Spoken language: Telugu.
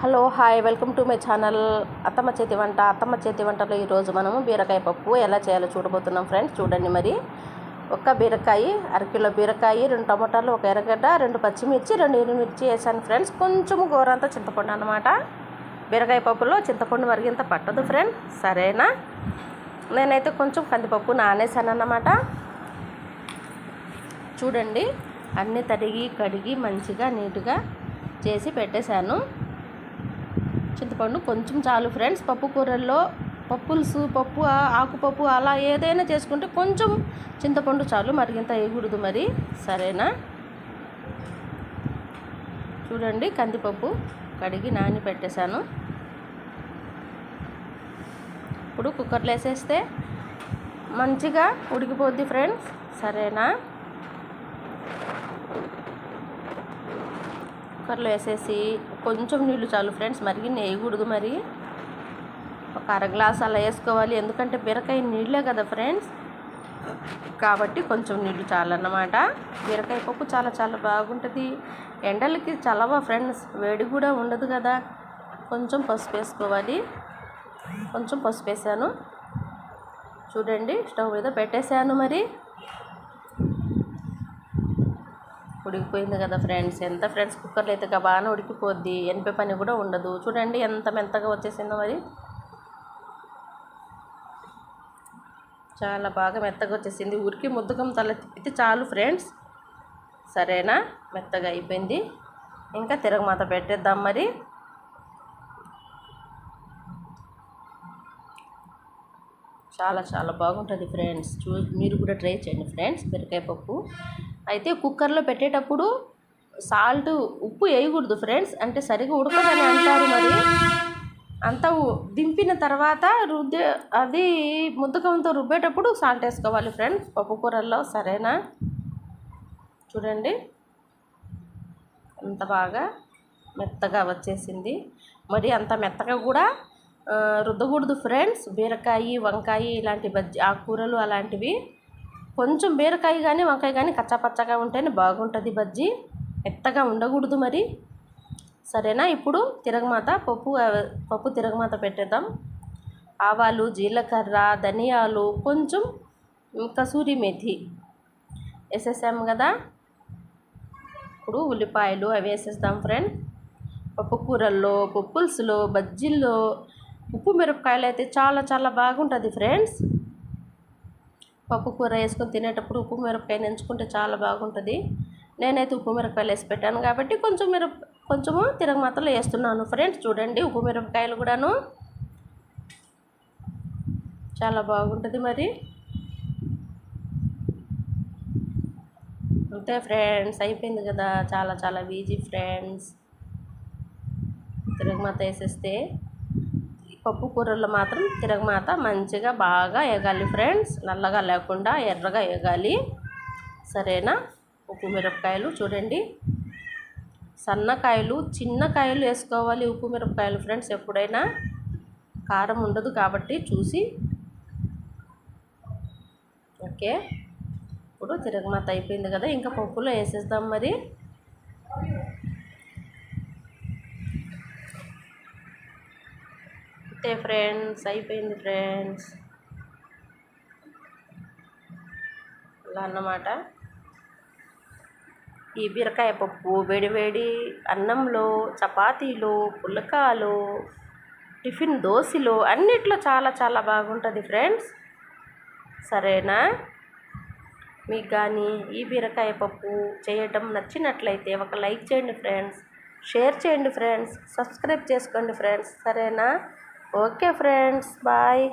Hello hi welcome to my channel అత్తమ్మ చేతి వంట. అత్తమ్మ చేతి వంటలో ఈరోజు మనము బీరకాయ పప్పు ఎలా చేయాలో చూడబోతున్నాం ఫ్రెండ్స్. చూడండి మరి. ఒక్క బీరకాయ అరకిలో బీరకాయ రెండు టమాటాలు ఒక ఎర్రగడ్డ రెండు పచ్చిమిర్చి రెండు ఎనిమిర్చి వేసాను ఫ్రెండ్స్. కొంచెం గోరంతా చింతపండు అనమాట బీరకాయ పప్పులో చింతపండు మరిగింత పట్టదు ఫ్రెండ్ సరేనా? నేనైతే కొంచెం కందిపప్పు నానేసాను అన్నమాట. చూడండి అన్నీ తరిగి కడిగి మంచిగా నీట్గా చేసి పెట్టేశాను. చింతపండు కొంచెం చాలు ఫ్రెండ్స్. పప్పు కూరల్లో పప్పులుసు పప్పు ఆకుపప్పు అలా ఏదైనా చేసుకుంటే కొంచెం చింతపండు చాలు. మరిగింత వేయకూడదు మరి. సరేనా? చూడండి కందిపప్పు కడిగి నాని పెట్టేశాను. ఇప్పుడు కుక్కర్లో వేసేస్తే మంచిగా ఉడికిపోద్ది ఫ్రెండ్స్. సరేనా? కుక్కర్లో వేసేసి కొంచెం నీళ్ళు చాలు ఫ్రెండ్స్. మరిగి వేయకూడదు మరి. ఒక అర గ్లాస్ అలా వేసుకోవాలి. ఎందుకంటే బీరకాయ నీళ్ళే కదా ఫ్రెండ్స్. కాబట్టి కొంచెం నీళ్ళు చాలన్నమాట. బీరకాయ పప్పు చాలా చాలా బాగుంటుంది. ఎండలకి చలవా ఫ్రెండ్స్. వేడి కూడా ఉండదు కదా. కొంచెం పసుపు వేసుకోవాలి. కొంచెం పసుపు వేసాను. చూడండి స్టవ్ మీద పెట్టేశాను మరి. ఉడికిపోయింది కదా ఫ్రెండ్స్. ఎంత ఫ్రెండ్స్ కుక్కర్లో అయితే బాగానే ఉడికిపోద్ది. ఎనిపే పని కూడా ఉండదు. చూడండి ఎంత మెత్తగా వచ్చేసిందో మరి. చాలా బాగా మెత్తగా వచ్చేసింది. ఉరికి ముద్దకం తల తిప్పితే చాలు ఫ్రెండ్స్. సరేనా? మెత్తగా అయిపోయింది. ఇంకా తిరగమాత పెట్టేద్దాం మరి. చాలా చాలా బాగుంటుంది ఫ్రెండ్స్. చూ మీరు కూడా ట్రై చేయండి ఫ్రెండ్స్. బీరకాయ పప్పు. అయితే కుక్కర్లో పెట్టేటప్పుడు సాల్ట్ ఉప్పు వేయకూడదు ఫ్రెండ్స్. అంటే సరిగా ఉడకదని అంటారు మరి. అంతా దింపిన తర్వాత రుద్దే అది ముద్దకంతో రుబ్బేటప్పుడు సాల్ట్ వేసుకోవాలి ఫ్రెండ్స్. పప్పు కూరల్లో సరేనా? చూడండి. అంత బాగా మెత్తగా వచ్చేసింది. మరి అంత మెత్తగా కూడా రుద్దకూడదు ఫ్రెండ్స్. బీరకాయ వంకాయ ఇలాంటి బజ్జి ఆకుకూరలు అలాంటివి కొంచెం బీరకాయ కానీ వంకాయ కానీ కచ్చాపచ్చగా ఉంటేనే బాగుంటుంది బజ్జీ. మెత్తగా ఉండకూడదు మరి. సరేనా? ఇప్పుడు తిరగమాత పప్పు పప్పు తిరగమాత పెట్టేద్దాం. ఆవాలు జీలకర్ర ధనియాలు కొంచెం కసూరి మెథి వేసేసాము కదా. ఇప్పుడు ఉల్లిపాయలు అవి వేసేస్తాం ఫ్రెండ్. పప్పు కూరల్లో పప్పులుసులో బజ్జీల్లో ఉప్పు మిరపకాయలు అయితే చాలా చాలా బాగుంటుంది ఫ్రెండ్స్. పప్పు కూర వేసుకొని తినేటప్పుడు ఉప్పు మిరపకాయ ఎంచుకుంటే చాలా బాగుంటుంది. నేనైతే ఉప్పు మిరపకాయలు వేసి పెట్టాను కాబట్టి కొంచెం మిరప కొంచెము తిరగమాతలో వేస్తున్నాను. ఫ్రెండ్స్ చూడండి ఉప్పు మిరపకాయలు కూడాను. చాలా బాగుంటుంది మరి. అంతే ఫ్రెండ్స్ అయిపోయింది కదా. చాలా చాలా ఈజీ ఫ్రెండ్స్. తిరగమాత వేసేస్తే. పప్పు కూరల్లో మాత్రం తిరగమాత మంచిగా బాగా ఎగాలి ఫ్రెండ్స్. నల్లగా లేకుండా ఎర్రగా ఎగాలి సరేనా? ఉప్పు మిరపకాయలు చూడండి. సన్నకాయలు చిన్న కాయలు వేసుకోవాలి ఉప్పు మిరపకాయలు ఫ్రెండ్స్ ఎప్పుడైనా. కారం ఉండదు కాబట్టి చూసి. ఓకే. ఇప్పుడు తిరగమాత అయిపోయింది కదా ఇంకా పప్పులో వేసేద్దాం మరి. అంతే ఫ్రెండ్స్ అయిపోయింది ఫ్రెండ్స్. అలా అన్నమాట. ఈ బీరకాయ పప్పు వేడివేడి అన్నంలో చపాతీలు పుల్లకాలు టిఫిన్ దోశలు అన్నిట్లో చాలా చాలా బాగుంటుంది ఫ్రెండ్స్. సరేనా? మీకు కానీ ఈ బీరకాయ పప్పు చేయటం నచ్చినట్లయితే ఒక లైక్ చేయండి ఫ్రెండ్స్ షేర్ చేయండి ఫ్రెండ్స్ సబ్స్క్రైబ్ చేసుకోండి ఫ్రెండ్స్. సరేనా? Okay friends bye